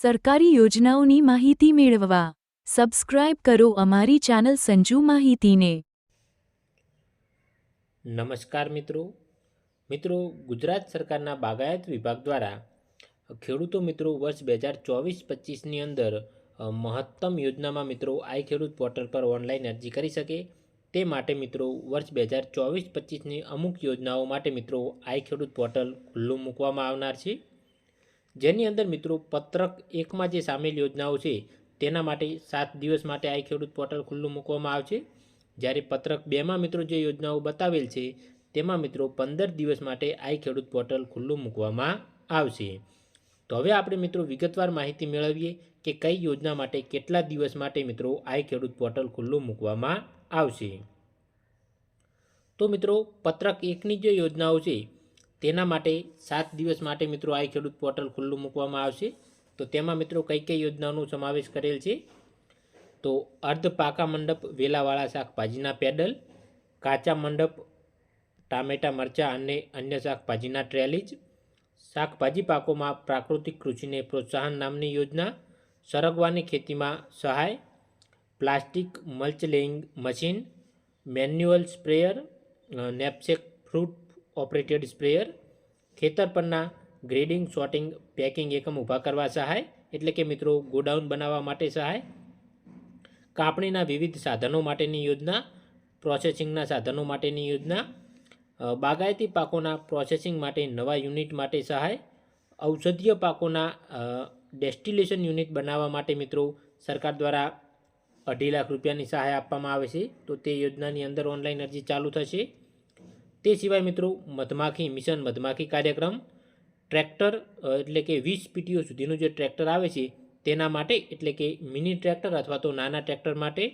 સરકારી યોજનાઓની માહિતી મેળવવા. સબસ્ક્રાઇબ કરો અમારી ચેનલ સંજુ માહિતીને. નમસ્કાર મિત્રો. મિત્રો, ગુજરાત સરકારના બાગાયત વિભાગ દ્વારા ખેડૂતો મિત્રો વર્ષ બે હજાર ચોવીસ પચીસની અંદર મહત્તમ યોજનામાં મિત્રો આઈ ખેડૂત પોર્ટલ પર ઓનલાઈન અરજી કરી શકે. તે માટે મિત્રો વર્ષ બે હજાર ચોવીસ પચીસની અમુક યોજનાઓ માટે મિત્રો આઈ ખેડૂત પોર્ટલ ખુલ્લું મૂકવામાં આવનાર છે. જેની અંદર મિત્રો પત્રક એકમાં જે સામેલ યોજનાઓ છે, તેના માટે સાત દિવસ માટે આઈ ખેડૂત પોર્ટલ ખુલ્લું મૂકવામાં આવશે. જ્યારે પત્રક બેમાં મિત્રો જે યોજનાઓ બતાવેલ છે, તેમાં મિત્રો પંદર દિવસ માટે આઈ ખેડૂત પોર્ટલ ખુલ્લું મૂકવામાં આવશે. તો હવે આપણે મિત્રો વિગતવાર માહિતી મેળવીએ કે કઈ યોજના માટે કેટલા દિવસ માટે મિત્રો આઈ ખેડૂત પોર્ટલ ખુલ્લું મૂકવામાં આવશે. તો મિત્રો, પત્રક એકની જે યોજનાઓ છે તેના માટે સાત દિવસ માટે મિત્રો આ ખેડૂત પોર્ટલ ખુલ્લું મૂકવામાં આવશે. તો તેમાં મિત્રો કઈ કઈ યોજનાઓનો સમાવેશ કરેલ છે? તો અર્ધ પાકા મંડપ, વેલાવાળા શાકભાજીના પેડલ, કાચા મંડપ, ટામેટા, મરચાં અને અન્ય શાકભાજીના ટ્રેલીજ શાકભાજી પાકોમાં પ્રાકૃતિક કૃષિને પ્રોત્સાહન નામની યોજના, સરગવાની ખેતીમાં સહાય, plastic mulch laying machine, manual sprayer knapsack foot operated sprayer, ખેતર પરના ગ્રેડિંગ, સોર્ટિંગ, પેકિંગ એકમ ઊભા કરવા સહાય, એટલે કે મિત્રો ગોડાઉન બનાવવા માટે સહાય, કાપણીના વિવિધ સાધનો માટેની યોજના, પ્રોસેસિંગના સાધનો માટેની યોજના બાગાયતી પાકોના પ્રોસેસિંગ માટે નવા યુનિટ માટે સહાય, ઔષધીય પાકોના ડેસ્ટિલેશન યુનિટ બનાવવા માટે મિત્રો સરકાર દ્વારા અઢી લાખ રૂપિયાની સહાય આપવામાં આવે છે. તો તે યોજનાની અંદર ઓનલાઈન અરજી ચાલુ થશે. તે સિવાય મિત્રો મધમાખી મિશન મધમાખી કાર્યક્રમ, ટ્રેક્ટર એટલે કે વીસ પીટીઓ સુધીનું જે ટ્રેક્ટર આવે છે, તેના માટે એટલે કે મિની ટ્રેક્ટર અથવા તો નાના ટ્રેક્ટર માટે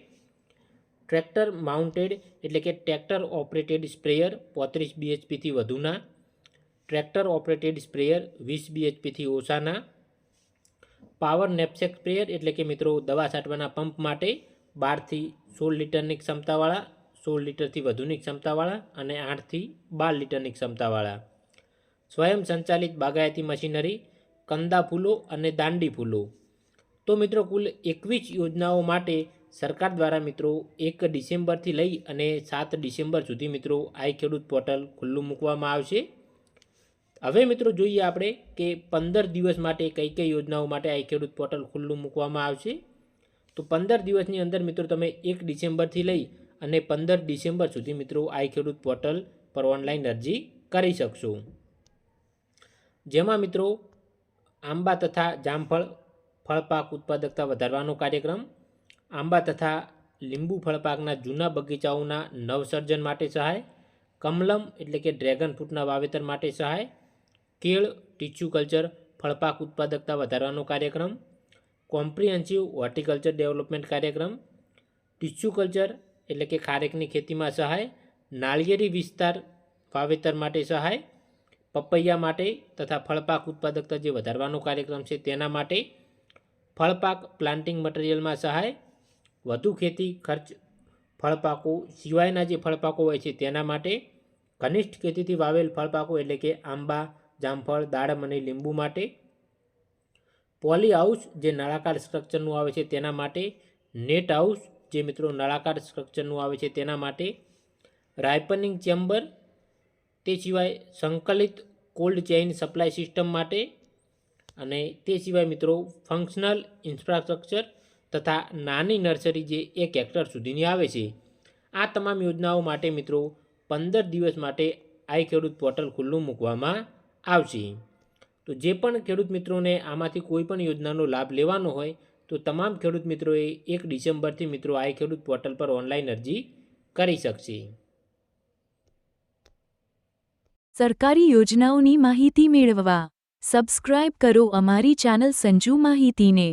ટ્રેક્ટર માઉન્ટેડ એટલે કે ટ્રેક્ટર ઓપરેટેડ સ્પ્રેયર પોત્રીસ બીએચપીથી વધુના, ટ્રેક્ટર ઓપરેટેડ સ્પ્રેયર વીસ બીએચપીથી ઓછાના, પાવર નેપસેક સ્પ્રેયર એટલે કે મિત્રો દવા છાંટવાના પંપ માટે બારથી સોળ લીટરની ક્ષમતાવાળા સોળ લીટરથી વધુની ક્ષમતાવાળા અને આઠથી બાર લીટરની ક્ષમતાવાળા. સ્વયં સંચાલિત બાગાયતી મશીનરી, કંદા ફૂલો અને દાંડી ફૂલો. તો મિત્રો, કુલ એકવીસ યોજનાઓ માટે સરકાર દ્વારા મિત્રો એક ડિસેમ્બરથી લઈ અને સાત ડિસેમ્બર સુધી મિત્રો આઈ ખેડૂત પોર્ટલ ખુલ્લું મૂકવામાં આવશે. હવે મિત્રો જોઈએ આપણે કે પંદર દિવસ માટે કઈ કઈ યોજનાઓ માટે આઈ ખેડૂત પોર્ટલ ખુલ્લું મૂકવામાં આવશે. તો પંદર દિવસની અંદર મિત્રો તમે એક ડિસેમ્બરથી લઈ અને પંદર ડિસેમ્બર સુધી મિત્રો આઈ ખેડૂત પોર્ટલ પર ઓનલાઈન અરજી કરી શકશો. જેમાં મિત્રો આંબા તથા જામફળ ફળપાક ઉત્પાદકતા વધારવાનો કાર્યક્રમ, આંબા તથા લીંબુ ફળપાકના જૂના બગીચાઓના નવસર્જન માટે સહાય, કમલમ એટલે કે ડ્રેગન ફ્રૂટના વાવેતર માટે સહાય, કેળ, ટીચ્યુ કલ્ચર, ફળપાક ઉત્પાદકતા વધારવાનો કાર્યક્રમ, કોમ્પ્રિહેન્સિવ હોર્ટિકલ્ચર ડેવલપમેન્ટ કાર્યક્રમ, ટીચ્યુ કલ્ચર એટલે કે ખારેકની ખેતીમાં સહાય, નાળિયેરી વિસ્તાર વાવેતર માટે સહાય, પપૈયા માટે તથા ફળપાક ઉત્પાદકતા જે વધારવાનો કાર્યક્રમ છે તેના માટે ફળપાક પ્લાન્ટિંગ મટીરિયલમાં સહાય, વધુ ખેતી ખર્ચ ફળપાકો સિવાયના જે ફળપાકો હોય છે તેના માટે ઘનિષ્ઠ ખેતીથી વાવેલ ફળપાકો એટલે કે આંબા, જામફળ, દાડમ અને લીંબુ માટે પોલી હાઉસ જે નળાકાર સ્ટ્રક્ચરનું આવે છે તેના માટે નેટ હાઉસ જે મિત્રો નળાકાર સ્ટ્રક્ચરનું આવે છે તેના માટે રાઇપનિંગ ચેમ્બર તે સિવાય સંકલિત કોલ્ડ ચેઇન સપ્લાય સિસ્ટમ માટે અને તે સિવાય મિત્રો ફંક્શનલ ઇન્ફ્રાસ્ટ્રક્ચર તથા નાની નર્સરી જે એક હેક્ટર સુધીની આવે છે. આ તમામ યોજનાઓ માટે મિત્રો પંદર દિવસ માટે આઈ ખેડૂત પોર્ટલ ખુલ્લું મૂકવામાં આવશે. તો જે પણ ખેડૂત મિત્રોને આમાંથી કોઈ પણ યોજનાનો લાભ લેવાનો હોય તો તમામ ખેડૂત મિત્રોએ એક ડિસેમ્બરથી મિત્રો આઈ ખેડૂત પોર્ટલ પર ઓનલાઈન અરજી કરી શકશે. સરકારી યોજનાઓની માહિતી મેળવવા સબસ્ક્રાઇબ કરો અમારી ચેનલ સંજુ માહિતીને.